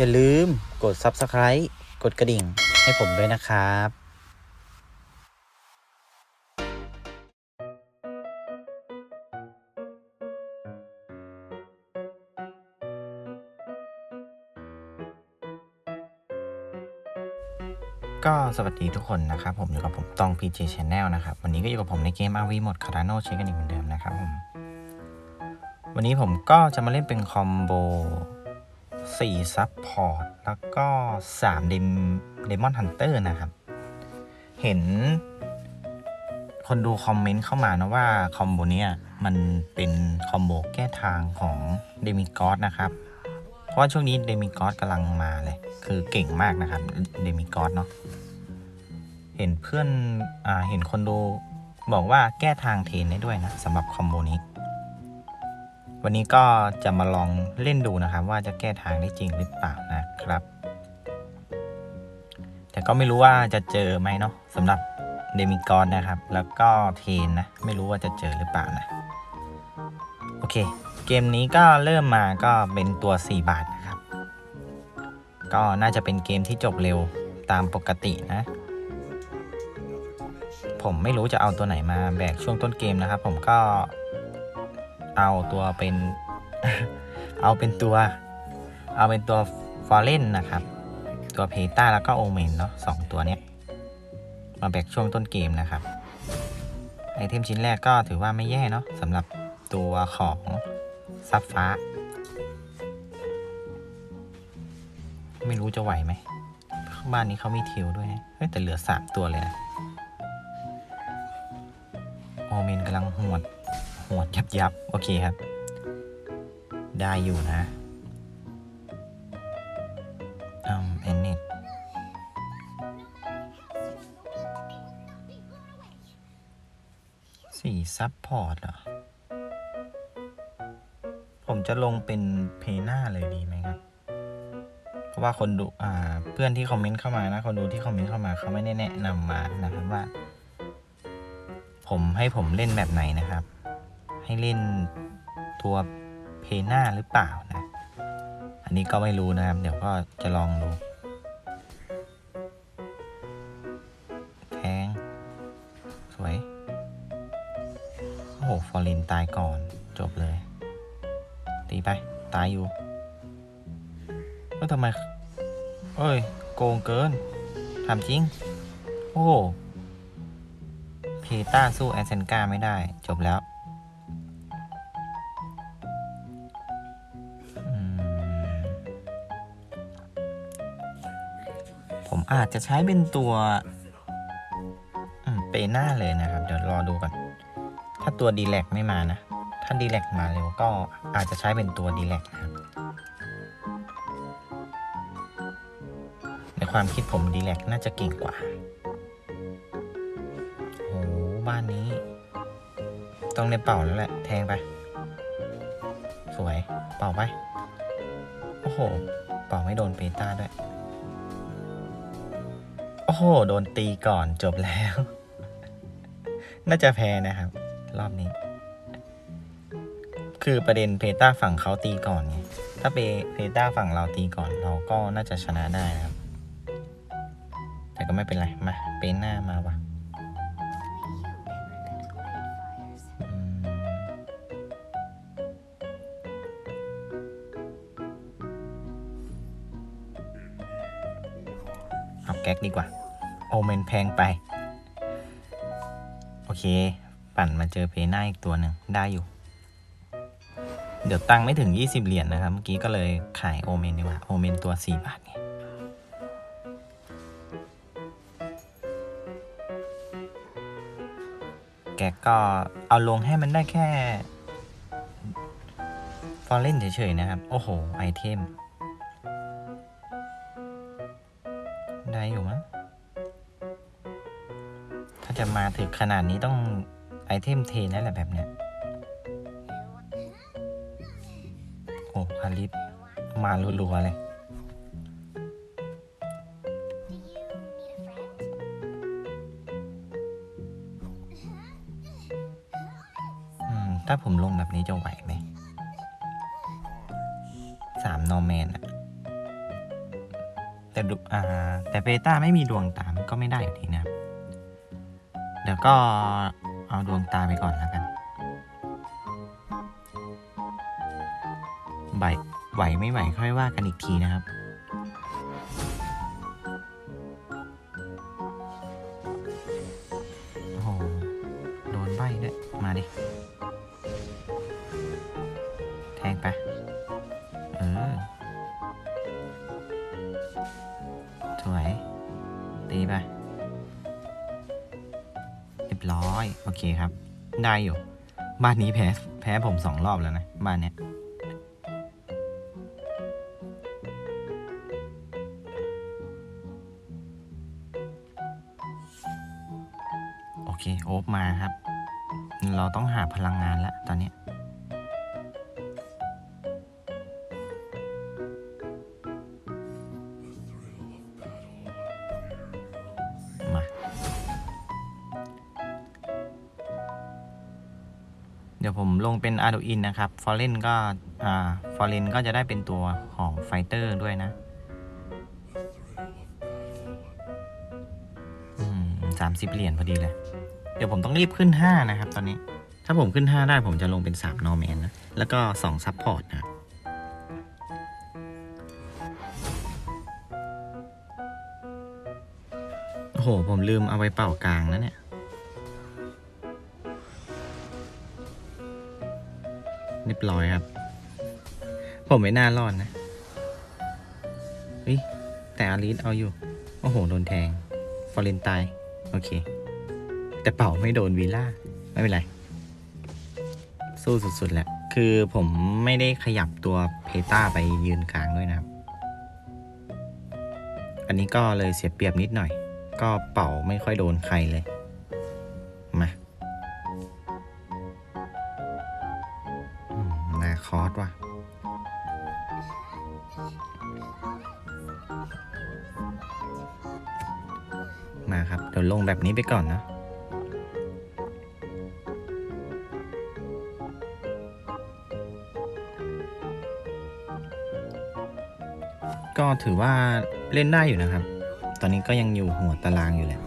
อย่าลืมกด Subscribe กดกระดิ่งให้ผมด้วยนะครับก็สวัสดีทุกคนนะครับ ผมอยู่กับผมตอง PJ Channel นะครับ วันนี้ก็อยู่กับผมในเกม RV หมดคาราโนเช็คกันอีกเหมือนเดิมนะครับผม วันนี้ผมก็จะมาเล่นเป็นคอมโบ 4ซับพอร์ตแล้วก็3เดมเดมอนฮันเตอร์นะครับ เห็นคนดูคอมเมนต์เข้ามานะว่าคอมโบเนี้ยมันเป็นคอมโบแก้ทางของเดมิกอสนะครับ เพราะว่าช่วงนี้เดมิกอสกำลังมาเลย คือเก่งมากนะครับเดมิกอสเนาะ เห็นเพื่อนอ่าเห็นคนดูบอกว่าแก้ทางเทนได้ด้วยนะสำหรับคอมโบนี้ วันนี้ก็จะมาลองเล่นดูนะครับ ว่าจะแก้ทางได้จริงหรือเปล่านะครับ แต่ก็ไม่รู้ว่าจะเจอไหมเนาะสำหรับเดมิกอนนะครับ แล้วก็เทนนะ ไม่รู้ว่าจะเจอหรือเปล่านะ โอเค เกมนี้ก็เริ่มมาก็เป็นตัว 4 บาทนะครับ ก็น่าจะเป็นเกมที่จบเร็วตามปกตินะ ผมไม่รู้จะเอาตัวไหนมาแบกช่วงต้นเกมนะครับ ผมก็ เอาตัวเป็น เอาเป็นตัว เอาเป็นตัวฟอร์เรนนะครับ ตัวเพต้าแล้วก็โอเมนเนาะสองตัวเนี้ย มาแบกช่วงต้นเกมนะครับ ไอเทมชิ้นแรกก็ถือว่าไม่แย่เนาะสำหรับตัวของซับฟ้า ไม่รู้จะไหวไหมบ้านนี้เขามีทิวด้วยนะเฮ้ยแต่เหลือสามตัวเลยนะโอเมนกำลังหวด หวดยับยับโอเคครับ ได้อยู่นะอืมเอ็นน็ตสี่ซับพอร์ตเหรอ ผมจะลงเป็นเพน่าเลยดีไหมครับ เพราะว่าคนดูอ่า เพื่อนที่คอมเมนต์เข้ามานะ คนดูที่คอมเมนต์เข้ามาเขาไม่ได้แนะนำมานะครับว่า ผมให้ผมเล่นแบบไหนนะครับ ให้เล่นตัวเพน่าหรือเปล่านะ อันนี้ก็ไม่รู้นะครับ เดี๋ยวก็จะลองดู แทง สวย โอ้โห ฟอร์ลินตายก่อนจบเลย ตีไป ตายอยู่ก็ทำไม เอ้ย โกงเกินทำจริง โอ้โหเพต้าสู้แอสเซนกาไม่ได้ จบแล้ว ผมอาจจะใช้เป็นตัวเปน่าเลยนะครับ เดี๋ยวรอดูก่อน ถ้าตัวดีแลกไม่มานะ ถ้าดีแลกมาเร็วก็อาจจะใช้เป็นตัวดีแลกนะครับ ในความคิดผมดีแลกน่าจะเก่งกว่า โอ้โหบ้านนี้ ต้องในเป่าแล้วแหละ แทงไป สวย เป่าไป โอ้โห เป่าไม่โดนเปต้าด้วย โอ้โห โดนตีก่อนจบแล้ว น่าจะแพ้นะครับ รอบนี้ คือประเด็นเพต้าฝั่งเขาตีก่อนไง ถ้าเปเพต้าฝั่งเราตีก่อน เราก็น่าจะชนะได้นะครับ แต่ก็ไม่เป็นไร มา เป็นหน้ามาวะเอาแก๊กดีกว่า โอเมนแพงไป โอเค ปั่นมาเจอเพน้าอีกตัวหนึ่งได้อยู่ เดี๋ยวตังไม่ถึง 20 เหรียญนะครับ เมื่อกี้ก็เลยขายโอเมนดีกว่า โอเมนตัว 4 บาทไงแกก็เอาลงให้มันได้แค่ ฟอร์เล่นเฉยๆนะครับ โอ้โห ไอเทม ถึงขนาดนี้ต้องไอเทมเทนั่นแหละแบบเนี้ยโอ้อาริสมารัวๆเลยถ้าผมลงแบบนี้จะไหวไหม สามนอร์แมนอะแต่ดูอ่า แต่เบต้าไม่มีดวงตามก็ไม่ได้อยู่ดีนะครับ ดี๋ยวก็เอาดวงตาไปก่อนแล้วกันไหวไม่ไหวค่อยว่ากันอีกทีนะครับ ยบร้อย โอเคครับ ได้อยู่ บ้านนี้แพ้ แพ้ผมสองรอบแล้วนะ บ้านเนี้ยโอเค โอ๊บมาครับ เราต้องหาพลังงานแล้วตอนนี้ เป็น Arduino นะครับ f o r e n ก็อ่า f o r e n ก็จะได้เป็นตัวของไฟเตอร์ด้วยนะสามสิบเหรียญพอดีเลย เดี๋ยวผมต้องรีบขึ้น 5 นะครับ ตอนนี้ ถ้าผมขึ้น 5 ได้ผมจะลงเป็น3นอร์แมนนะ แล้วก็2ซัพพอร์ตนะโอ้โห ผมลืมเอาไปเป่ากลางนะเนี่ย เรียบร้อยครับ ผมไม่น่ารอดนะเฮ้ยแต่อาริสเอาอยู่ โอ้โห โดนแทง ฟอร์เรนตาย โอเค แต่เป่าไม่โดนวีล่า ไม่เป็นไร สู้สุดๆแหละ คือผมไม่ได้ขยับตัวเพต้าไปยืนกลางด้วยนะครับ อันนี้ก็เลยเสียเปรียบนิดหน่อย ก็เป่าไม่ค่อยโดนใครเลย มา มาครับ เดี๋ยวลงแบบนี้ไปก่อนนะก็ถือว่าเล่นได้อยู่นะครับ ตอนนี้ก็ยังอยู่หัวตารางอยู่แหละ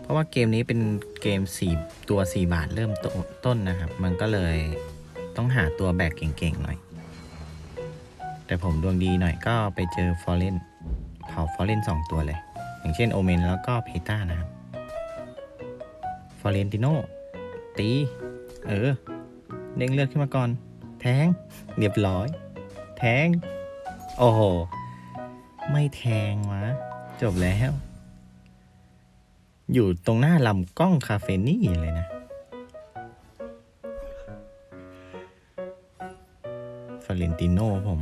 เพราะว่าเกมนี้เป็นเกมสี่ตัว 4 บาทเริ่มต้นนะครับ มันก็เลยต้องหาตัวแบกเก่งๆหน่อย แต่ผมดวงดีหน่อยก็ไปเจอฟอร์เรนเผาฟอร์เรนสองตัวเลย อย่างเช่นโอเมนแล้วก็เพต้านะครับฟอร์เรนติโนตี เออ เด้งเลือดขึ้นมาก่อน แทง เรียบร้อย แทง โอ้โห ไม่แทงวะ จบแล้ว อยู่ตรงหน้าลำกล้องคาเฟนี่เลยนะฟาเรนติโนผม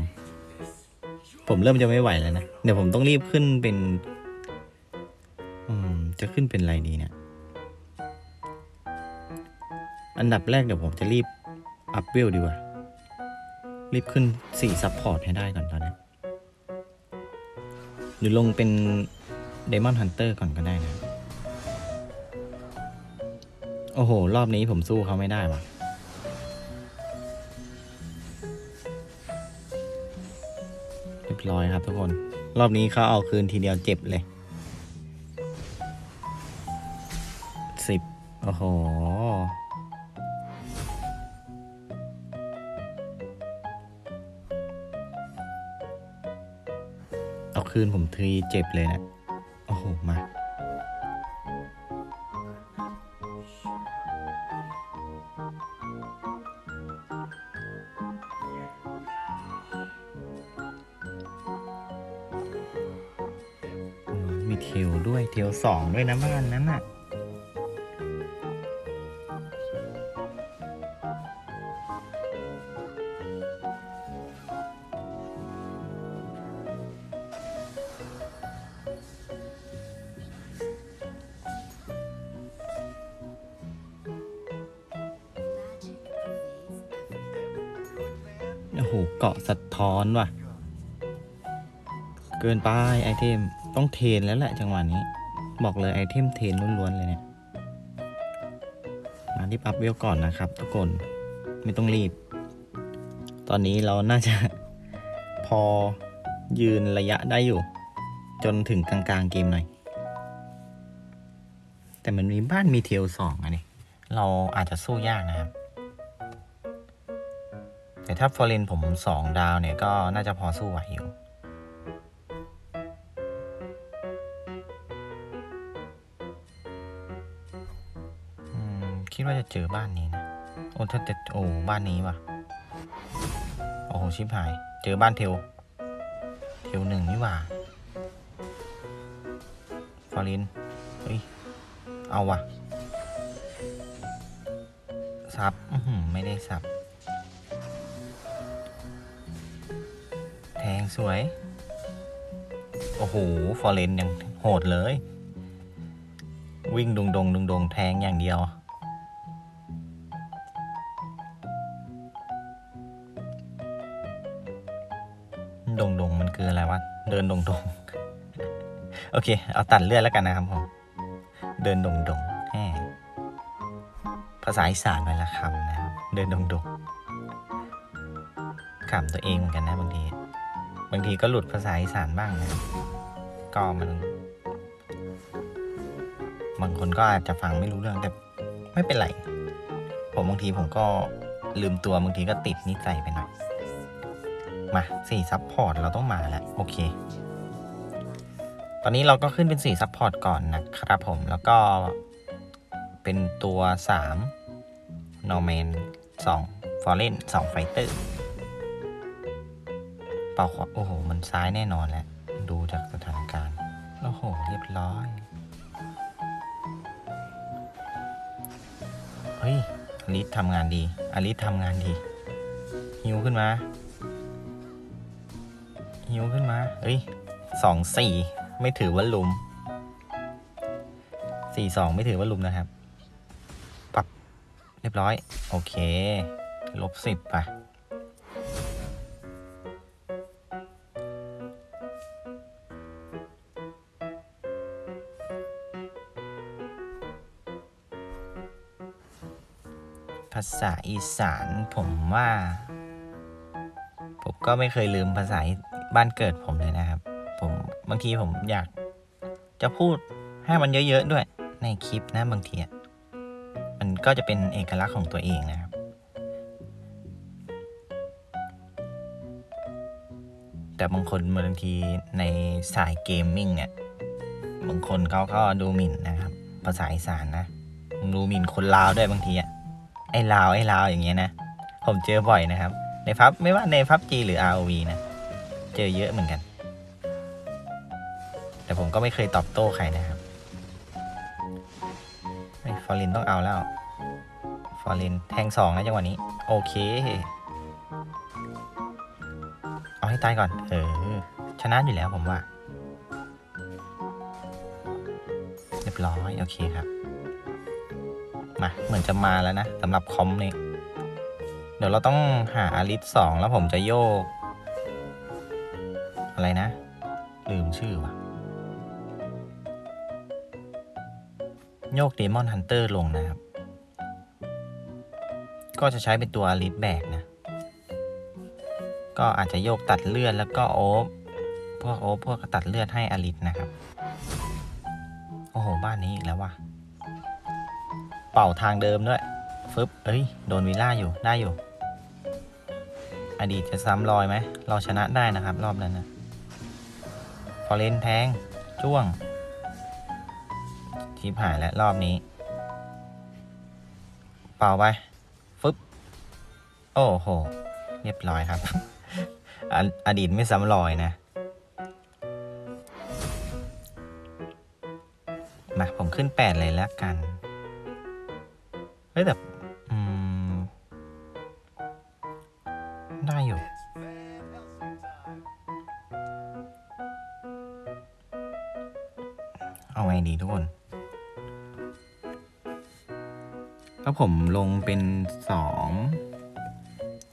ผมเริ่มจะไม่ไหวแล้วนะ เดี๋ยวผมต้องรีบขึ้นเป็น อืม จะขึ้นเป็นอะไรดีเนี่ย อันดับแรกเดี๋ยวผมจะรีบ อัพเวลดีกว่า รีบขึ้น4ซัพพอร์ตให้ได้ก่อนตอนนี้ หรือลงเป็น Demon Hunter ก่อนก็ได้นะ โอ้โห รอบนี้ผมสู้เขาไม่ได้ว่ะ รียบร้อยครับทุกคน รอบนี้เขาเอาคืนทีเดียวเจ็บเลยสิบโอ้โห เอาคืนผมทีเจ็บเลยนะ โอ้โห มา สองด้วยนะบ้านนั้นน่ะโอ้โหเกาะสะท้อนว่ะ เกินไปไอเทม ต้องเทนแล้วแหละจังหวะนี้ บอกเลยไอเทมเทนล้วนๆเลยเนี่ย มารีบอัพเวลก่อนนะครับ ทุกคน ไม่ต้องรีบ ตอนนี้เราน่าจะพอยืนระยะได้อยู่ จนถึงกลางๆเกมหน่อย แต่มันมีบ้านมีเทลสองอะนี่เราอาจจะสู้ยากนะครับ แต่ถ้าฟอร์เรนผมสองดาวเนี่ยก็น่าจะพอสู้ไหวอยู่ เจอบ้านนี้นะโอ้ถ้าจะโอ้บ้านนี้ว่ะโอ้โหชิบหาย เจอบ้านเทลเทลหนึ่งนี่ว่าฟอรินเฮ้ยเอาว่ะซับอื้อหือไม่ได้ซับ แทงสวย โอ้โห ฟอร์เรนยังโหดเลย วิ่งดงดงดงดงแทงอย่างเดียว เดินดงดงโอเค เอาตัดเลือดแล้วกันนะครับผม เดินดงดงแภาษาอีสานไปละคำนะครับ เดินดงดงขำตัวเองเหมือนกันนะบางที บางทีก็หลุดภาษาอีสานบ้างนะ ก็มัน บางคนก็อาจจะฟังไม่รู้เรื่องแต่ไม่เป็นไร ผมบางทีผมก็ลืมตัวบางทีก็ติดนิสัยไปหน่อย มาสี่ซับพอร์ตเราต้องมาแล้วโอเค ตอนนี้เราก็ขึ้นเป็น4ซัพพอร์ตก่อนนะครับผมแล้วก็เป็นตัว 3 n o r m a n 2 f o r e n 2 Fighter เป่าขวาโอ้โห มันซ้ายแน่นอนแหละดูจากสถานการณ์ โอ้โห เรียบร้อย เฮ้ยอลิสทำงานดีอลิสทำงานดี หิวขึ้นมา หิวขึ้นมาเฮ้ยสองสี่ไม่ถือว่าลุมสี่สองไม่ถือว่าลุมนะครับ ปรับเรียบร้อย โอเค ลบสิบไปภาษาอีสานผมว่า ผมก็ไม่เคยลืมภาษา บ้านเกิดผมเลยนะครับ ผมบางทีผมอยาก จะพูดให้มันเยอะๆด้วยในคลิปนะบางทีอะมันก็จะเป็นเอกลักษณ์ของตัวเองนะครับ แต่บางคนบางทีในสายเกมมิ่งเนี่ยบางคนเขาก็ดูหมิ่นนะครับ ภาษาอีสานนะดูหมิ่นคนลาวด้วยบางทีอะไอ้ลาวไอ้ลาวอย่างเงี้ยนะ ผมเจอบ่อยนะครับ ในพับไม่ว่าในพับจีหรือ ROV นะ เจอเยอะเหมือนกัน แต่ผมก็ไม่เคยตอบโต้ใครนะครับฟอร์ลินต้องเอาแล้ว ฟอร์ลินแทงสองนะจังหวะนี้ โอเค เอาให้ตายก่อน เออ ชนะอยู่แล้วผมว่า เรียบร้อย โอเคครับ มา เหมือนจะมาแล้วนะสำหรับคอมนี่เดี๋ยวเราต้องหาอาริสสองแล้วผมจะโยก อะไรนะ ลืมชื่อว่ะ โยกเดมอนฮันเตอร์ลงนะครับ ก็จะใช้เป็นตัวอาริสแบกนะ ก็อาจจะโยกตัดเลือดแล้วก็โอ๊บพวกโอ๊บพวกตัดเลือดให้อาริสนะครับ โอ้โห บ้านนี้อีกแล้วว่ะ เป่าทางเดิมด้วยฟึบเอ้ย โดนวิลล่าอยู่ได้อยู่อดีตจะซ้ำรอยไหม เราชนะได้นะครับ รอบนั้นนะ อเรนแทง จ้วงชิบหายแล้วรอบนี้ เป่าไป ฟึบ โอ้โห เรียบร้อยครับออดีตไม่ซ้ำรอยนะ มา ผมขึ้นแปดเลยแล้วกัน เฮ้ยแต่ ผมลงเป็นสอง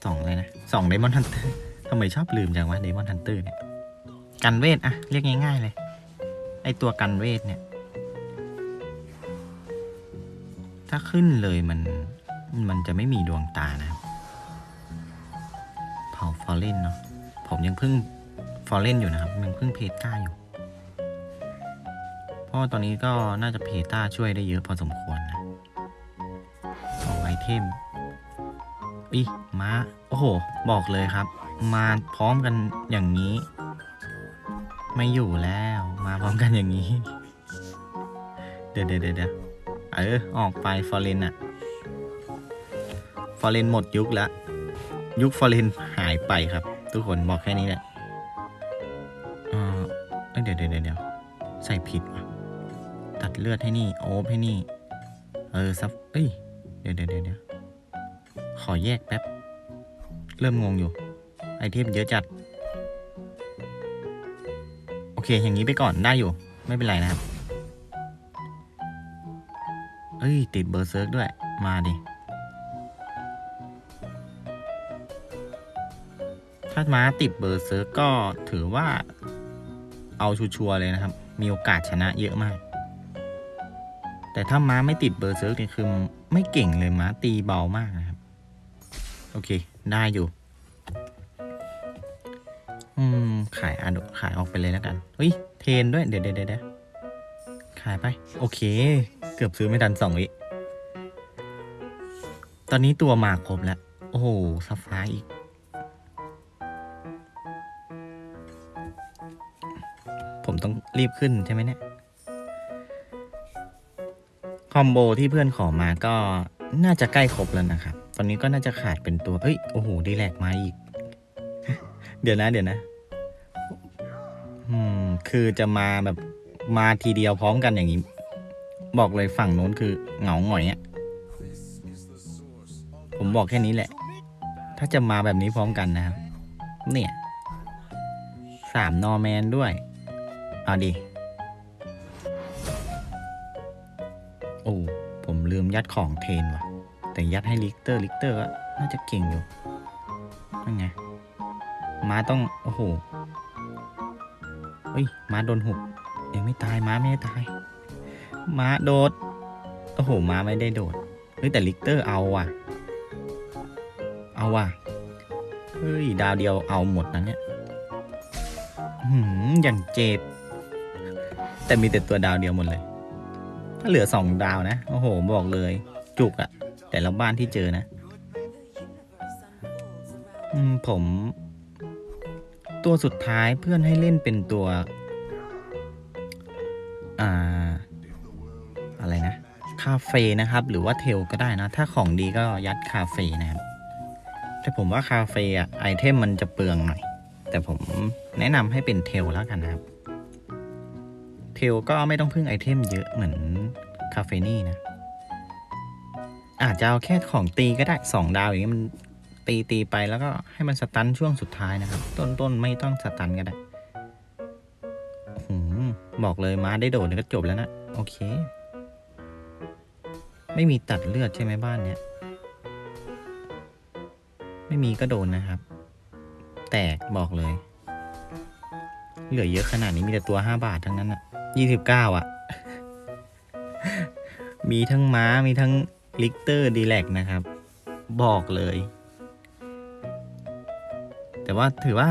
สองเลยนะสองเดมอนฮันเตอร์ทำไมชอบลืมจังวะเดมอนฮันเตอร์เนี่ยกันเวทอะเรียกง่ายๆเลย ไอตัวกันเวทเนี่ย ถ้าขึ้นเลยมัน มันจะไม่มีดวงตานะครับผาฟอร์เรนเนาะผมยังเพิ่งฟอร์เรนอยู่นะครับยังเพิ่งเพต้าอยู่ เพราะตอนนี้ก็น่าจะเพต้าช่วยได้เยอะพอสมควรนะ เข้มอีม้า โอ้โห บอกเลยครับ มาพร้อมกันอย่างนี้ ไม่อยู่แล้ว มาพร้อมกันอย่างนี้ เดี๋ยวเดี๋ยวเดี๋ยวเออ ออกไปฟอร์เรนอะฟอร์เรนหมดยุคแล้วยุคฟอร์เรนหายไปครับ ทุกคนบอกแค่นี้แหละเออเอ้ยเดี๋ยวเดี๋ยวเดี๋ยวใส่ผิดว่ะ ตัดเลือดให้นี่ โอบให้นี่ เออซับเอ้ย เดี๋ยวเดี๋ยวเดี๋ยวขอแยกแป๊บ เริ่มงงอยู่ ไอเทมเยอะจัด โอเค อย่างนี้ไปก่อนได้อยู่ ไม่เป็นไรนะครับ เอ้ย ติดเบอร์เซิร์กด้วย มาดิ ถ้าม้าติดเบอร์เซิร์กก็ถือว่า เอาชัวร์เลยนะครับ มีโอกาสชนะเยอะมาก แต่ถ้าม้าไม่ติดเบอร์เซิร์กเนี่ยคือ ไม่เก่งเลยม้าตีเบามากนะครับ โอเค ได้อยู่ อืม ขายอะขายออกไปเลยแล้วกันเฮ้ย เทนด้วย เดี๋ยวเดี๋ยวเดี๋ยวขายไป โอเค เกือบซื้อไม่ทันสองวิตอนนี้ตัวมาครบแล้ว โอ้โหซัฟฟ้าอีก ผมต้องรีบขึ้นใช่ไหมเนี่ย คอมโบที่เพื่อนขอมาก็น่าจะใกล้ครบแล้วนะครับ ตอนนี้ก็น่าจะขาดเป็นตัว เอ้ย โอ้โห ดีแลกมาอีก เดี๋ยวนะ เดี๋ยวนะ อืม คือจะมาแบบมาทีเดียวพร้อมกันอย่างนี้ บอกเลยฝั่งโน้นคือเหงาหงอยอะผมบอกแค่นี้แหละ ถ้าจะมาแบบนี้พร้อมกันนะครับ เนี่ย สามนอแมนด้วย เอาดิ อ้ผมลืมยัดของเทนว่ะ แต่ยัดให้ลิกเตอร์ลิกเตอร์ก็น่าจะเก่งอยู่นั่นไงม้าต้อง โอ้โหเฮ้ยม้าโดนหุบยังไม่ตายม้าไม่ได้ตายม้าโดด โอ้โหม้าไม่ได้โดดเฮ้ยแต่ลิกเตอร์เอาว่ะ เอาว่ะเฮ้ยดาวเดียวเอาหมดนะเนี่ยหืมอย่างเจ็บแต่มีแต่ตัวดาวเดียวหมดเลย ถ้าเหลือสองดาวนะ โอ้โห บอกเลย จุกอะแต่ละบ้านที่เจอนะผม ตัวสุดท้ายเพื่อนให้เล่นเป็นตัว อ่า อะไรนะ คาเฟ่นะครับ หรือว่าเทลก็ได้นะ ถ้าของดีก็ยัดคาเฟ่นะครับ แต่ผมว่าคาเฟ่อะไอเทมมันจะเปลืองหน่อย แต่ผมแนะนำให้เป็นเทลแล้วกันนะครับ ทลก็ไม่ต้องพึ่งไอเทมเยอะเหมือนคาเฟนี่นะ อาจจะเอาแค่ของตีก็ได้สองดาวอย่างนี้มันตีตีไปแล้วก็ให้มันสตันช่วงสุดท้ายนะครับ ต้นต้นไม่ต้องสตันก็ได้โอ้โหบอกเลยม้าได้โดดเนี่ยก็จบแล้วนะ โอเค ไม่มีตัดเลือดใช่ไหมบ้านเนี้ยไม่มีก็โดนนะครับ แตกบอกเลย เหลือเยอะขนาดนี้มีแต่ตัวห้าบาททั้งนั้นอะ ยี่สิบเก้าอะมีทั้งม้ามีทั้งลิกเตอร์ดีแลกนะครับ บอกเลย แต่ว่าถือว่า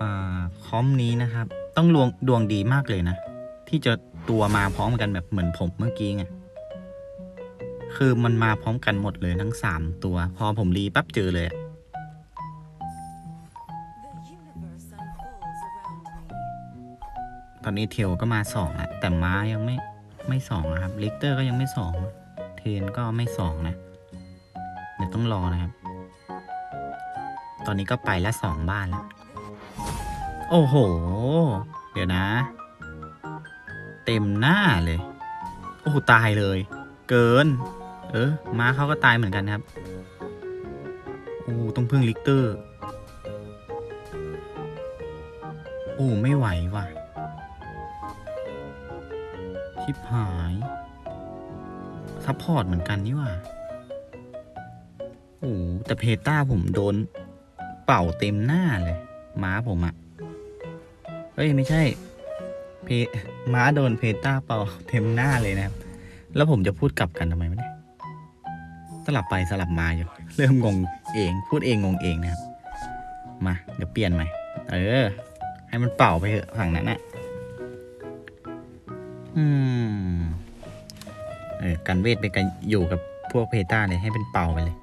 อาคอมนี้นะครับ ต้องดวงดวงดีมากเลยนะ ที่จะตัวมาพร้อมกันแบบเหมือนผมเมื่อกี้ไงคือมันมาพร้อมกันหมดเลยทั้งสามตัว พอผมรีปั๊บเจอเลยอะ อนนี้เทลก็มาสองแล้วแต่ม้ายังไม่ไม่สองนะครับลิกเตอร์ก็ยังไม่สองเทนก็ไม่สองนะ เดี๋ยวต้องรอนะครับ ตอนนี้ก็ไปแล้วสองบ้านแล้วโอ้โห เดี๋ยวนะ เต็มหน้าเลย โอ้โหตายเลย เกิน เออม้าเขาก็ตายเหมือนกันครับโอ้ต้องพึ่งลิกเตอร์ โอ้ ไม่ไหวว่ะ ชิบหาย ซัพพอร์ตเหมือนกันนี่ว่าโอ้แต่เพต้าผมโดน เป่าเต็มหน้าเลยม้าผมอะเอ้ย ไม่ใช่ เพม้าโดนเพต้าเป่าเต็มหน้าเลยนะครับ แล้วผมจะพูดกลับกันทำไมวะเนี่ยสลับไปสลับมาอยู่ เริ่มงงเอง พูดเองงงเองนะครับ มา เดี๋ยวเปลี่ยนใหม่ เออ ให้มันเป่าไปเถอะฝั่งนั้นน่ะ อืมเออกันเวทไปกันอยู่กับพวกเพต้าเลยให้เป็นเป่าไปเลย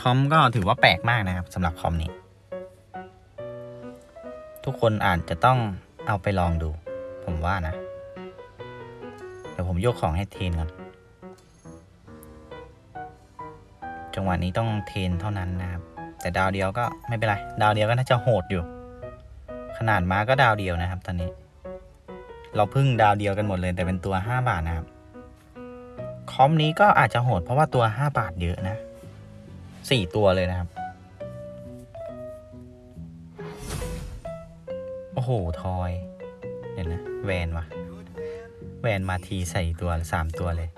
คอมก็ถือว่าแปลกมากนะครับสำหรับคอมนี้ ทุกคนอาจจะต้องเอาไปลองดู ผมว่านะ เดี๋ยวผมยกของให้เทนก่อน จังหวะนี้ต้องเทนเท่านั้นนะครับ แต่ดาวเดียวก็ไม่เป็นไร ดาวเดียวก็น่าจะโหดอยู่ ขนาดม้าก็ดาวเดียวนะครับ ตอนนี้ เราพึ่งดาวเดียวกันหมดเลยแต่เป็นตัว 5 บาทนะครับ คอมนี้ก็อาจจะโหดเพราะว่าตัว 5 บาทเยอะนะ4ตัวเลยนะครับ โอ้โห ทอยเดี๋ยวนะ แวนวะแวนมาทีใส่ตัวสามตัวเลย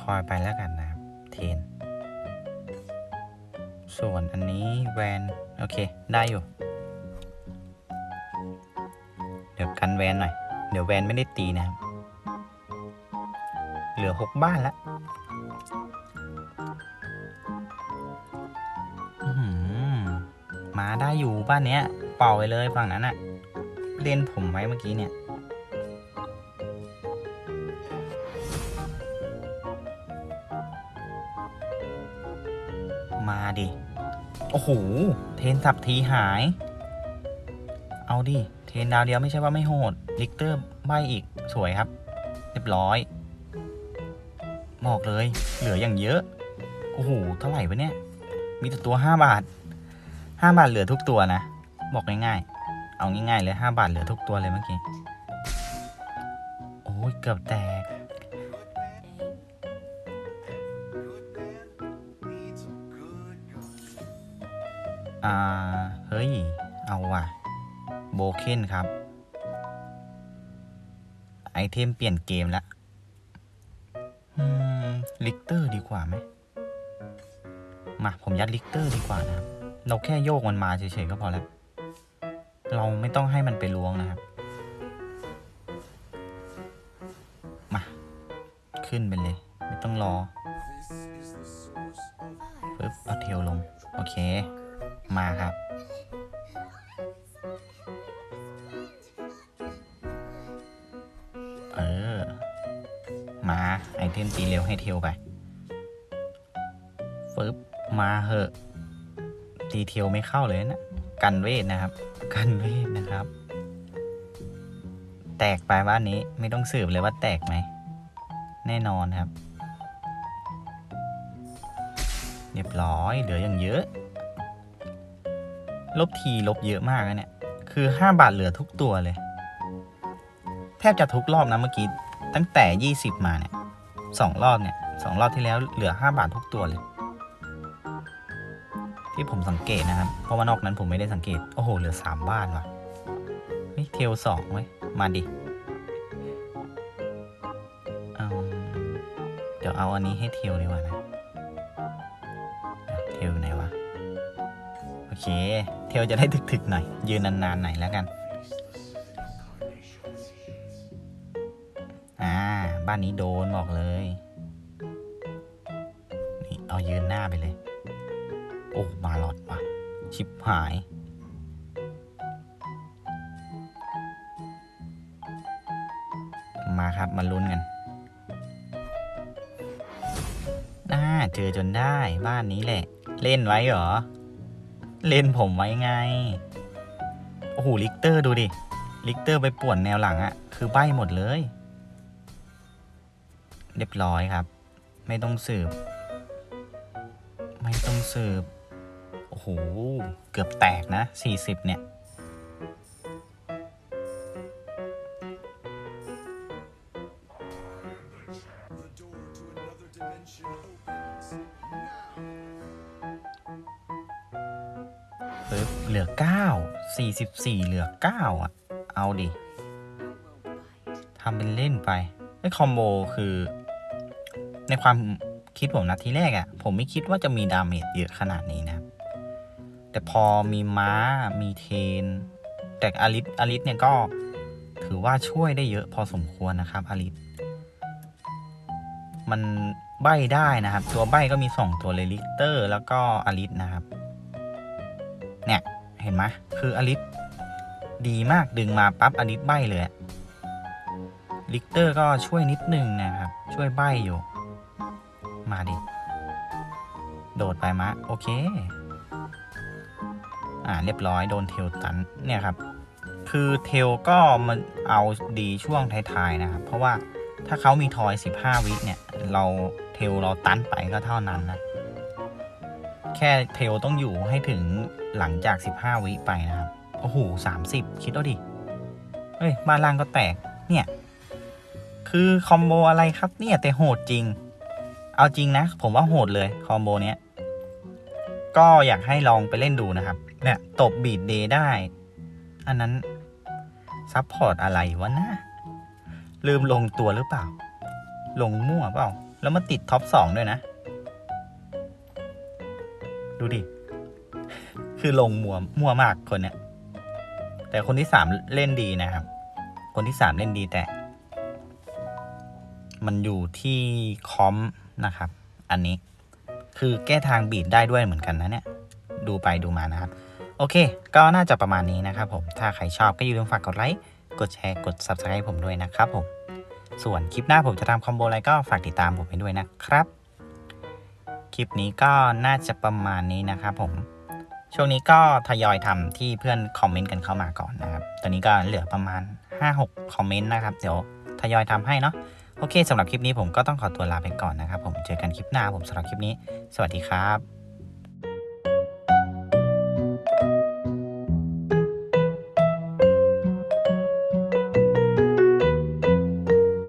ทอยไปแล้วกันนะครับ เทน ส่วนอันนี้แวน โอเค ได้อยู่ เดี๋ยวกันแวนหน่อย เดี๋ยวแวนไม่ได้ตีนะครับ เหลือหกบ้านแล้วมาได้อยู่บ้านเนี้ย เป่าไปเลยฝั่งนั้นอะเล่นผมไว้เมื่อกี้เนี่ย โอ้โห เทนสับทีหาย เอาดิ เทนดาวเดียวไม่ใช่ว่าไม่โหด ลิกเตอร์ใบอีก สวยครับ เรียบร้อย บอกเลย เหลืออย่างเยอะ โอ้โห เท่าไหร่วะเนี่ย มีแต่ตัวห้าบาทห้าบาทเหลือทุกตัวนะ บอกง่ายๆ เอาง่ายๆเลยห้าบาทเหลือทุกตัวเลยเมื่อกี้ โอ้ย เกือบแตก อ่า เฮ้ย เอาว่ะ โบเคนครับ ไอเทมเปลี่ยนเกมแล้วลิกเตอร์ดีกว่าไหม มาผมยัดลิกเตอร์ดีกว่านะครับ เราแค่โยกมันมาเฉยๆก็พอแล้ว เราไม่ต้องให้มันไปล้วงนะครับ มา ขึ้นไปเลย ไม่ต้องรอปึ๊บเอาเทลลง โอเค มาครับ เออ มา ไอเทมตีเร็วให้เทลไปฟึบมาเหอะตีเทลไม่เข้าเลยนะ กันเวทนะครับ กันเวทนะครับ แตกไปบ้านนี้ไม่ต้องสืบเลยว่าแตกไหม แน่นอนครับ เรียบร้อยเหลืออย่างเยอะ ลบทีลบเยอะมากนะเนี่ย คือ 5 บาทเหลือทุกตัวเลย แทบจะทุกรอบนะเมื่อกี้ ตั้งแต่ 20 มาเนี่ยสองรอบเนี่ยสองรอบที่แล้วเหลือ 5 บาททุกตัวเลย ที่ผมสังเกตนะครับ เพราะว่านอกนั้นผมไม่ได้สังเกต โอ้โห เหลือ 3บ้านว่ะเฮ้ยเทลสองไว้มาดิเดี๋ยวเอาอันนี้ให้เทลดีกว่านะ เทลอยู่ไหนวะ เค เทลจะได้ถึกๆหน่อย ยืนนานๆหน่อยแล้วกัน อ่า บ้านนี้โดนบอกเลย นี่ เอายืนหน้าไปเลย โอ้มาหลอดว่ะ ชิบหาย มาครับ มาลุ้นกันน่าเจอจนได้บ้านนี้แหละ เล่นไว้เหรอ เล่นผมไว้ไง โอ้โห ลิกเตอร์ดูดิ ลิกเตอร์ไปป่วนแนวหลังอะคือใบหมดเลย เรียบร้อยครับ ไม่ต้องสืบ ไม่ต้องสืบ โอ้โห เกือบแตกนะ 40 เนี่ย 44 เหลือ 9 อะ เอาดิทำเป็นเล่นไปไอ้คอมโบคือ ในความคิดผมนะทีแรกอะ่ะ ผมไม่คิดว่าจะมีดาเมจเยอะขนาดนี้นะ แต่พอมีม้ามีเทน แต่อลิสอลิสเนี่ยก็ถือว่าช่วยได้เยอะพอสมควรนะครับอลิสมันใบได้นะครับ ตัวใบก็มีสองตัวเลยลิกเตอร์ แล้วก็อลิสนะครับ เนี่ย เห็นไหมคืออลิสดีมากดึงมาปั๊บอลิสใบเลยลิกเตอร์ก็ช่วยนิดนึงนะครับ ช่วยใบอยู่ มาดิ โดดไปมะ โอเค อ่าเรียบร้อยโดนเทลตันเนี่ยครับ คือเทลก็มันเอาดีช่วงท้ายๆนะครับ เพราะว่าถ้าเขามีทอย 15 วิเนี่ย เราเทลเราตันไปก็เท่านั้นนะ แค่เทลต้องอยู่ให้ถึงหลังจาก 15 วิไปนะครับ โอ้โห30คิดเอาดิ เฮ้ย บ้านล่างก็แตก เนี่ย คือคอมโบอะไรครับเนี่ย แต่โหดจริง เอาจริงนะ ผมว่าโหดเลยคอมโบเนี้ย ก็อยากให้ลองไปเล่นดูนะครับ เนี่ย ตบบีดเดย์ได้ อันนั้น ซัพพอร์ตอะไรวะนะ ลืมลงตัวหรือเปล่า ลงมั่วเปล่า แล้วมาติดท็อปสองด้วยนะ ดูดิ คือลงมัวมัวมากคนเนี้ย แต่คนที่สามเล่นดีนะครับ คนที่สามเล่นดีแต่ มันอยู่ที่คอมนะครับ อันนี้ คือแก้ทางบีดได้ด้วยเหมือนกันนะเนี่ย ดูไปดูมานะครับ โอเค ก็น่าจะประมาณนี้นะครับผม ถ้าใครชอบก็อย่าลืมฝากกดไลค์ กดแชร์ กด Subscribe ผมด้วยนะครับผม ส่วนคลิปหน้าผมจะทำคอมโบอะไรก็ฝากติดตามผมไปด้วยนะครับ ลิปนี้ก็น่าจะประมาณนี้นะครับผม ช่วงนี้ก็ทยอยทำที่เพื่อนคอมเมนต์กันเข้ามาก่อนนะครับ ตอนนี้ก็เหลือประมาณ 5-6 คอมเมนต์นะครับ เดี๋ยวทยอยทำให้เนาะ โอเคสำหรับคลิปนี้ผมก็ต้องขอตัวลาไปก่อนนะครับผม เจอกันคลิปหน้าผมสำหรับคลิปนี้ สวัสดีครับ